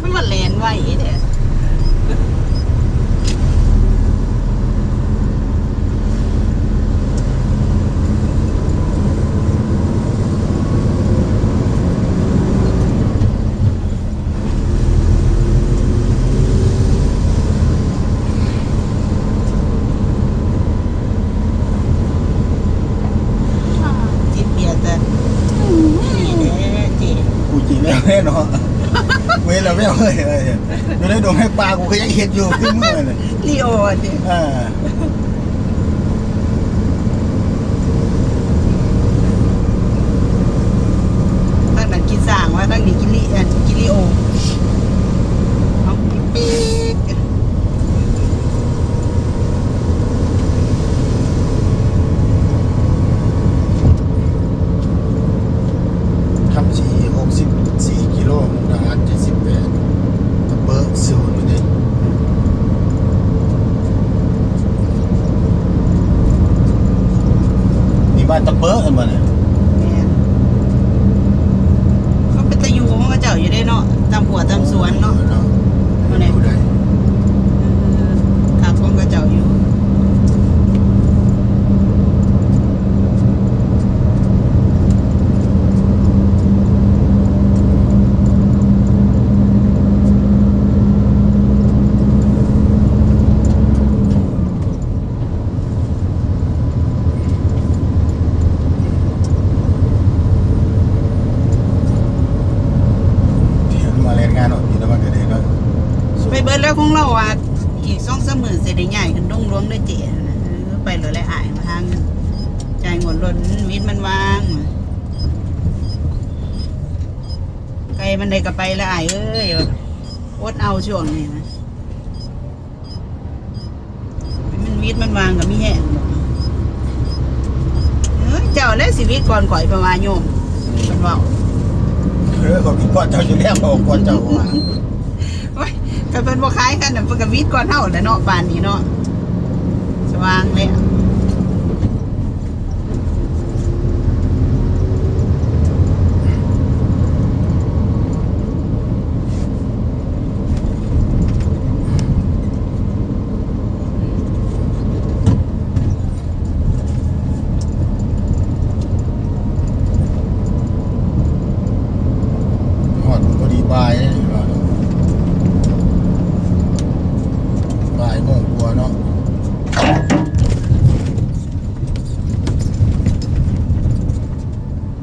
สมัดแลนไว้เด้อจิตเบียดแต่นี่เด้อเจ กูจีแล้วแน่นอน ไม่เอาเลยเลยอยู่ในดวงให้ปลากูก็ยังเห็นอยู่ขึ้นมือเลยลีโอดิอ่า ตั้งนั้นกินสร้างว่าตั้งนี้กินลีอันกินลีโอเอาปี๊ด ขับสี่หกสิบสี่กิโลมุกดาหารเจ็ดสิบแปดตะเบิร์ศูนย์อยู่นี่นี่ บ้านตะเบิร์กันมาเนี่ย แม่นเขาเป็นตะยูของเขาเจ้าอยู่ได้เนาะตามหัวตามสวนเนาะ เนาะ มาไหน อยู่ได้ เออขาของเขาเจ้าอยู่ เที่ยวมาเล่นงานออกอยู่แล้วมันก็ได้เนาะ ไป เราอะอีกสองสามหมื่นเสร็จได้ใหญ่ขึ้นดงหลวงด้วยเจ๋นะเอไปเหลยเลยอายมาทางเงินจ่ายเงินรถวิทย์มันวางไกลมันได้ก็ไปล้วอายเอ้ยอดเอาช่วงนี้นะมันวิทย์มันวางกับมีแห้งเอ้ยเจ้าและชีวิตก่อนข่อยประมาณโยมมันบอกเออเขามีก่อนเจ้าอยู่แล้วก่อนเจ้าว่า ก็เป็นบ่คล้ายกันน่ะเพิ่นก็วิทย์ก่อนเฮาแหล้วเนาะป่านนี้เนาะสว่างแล้ว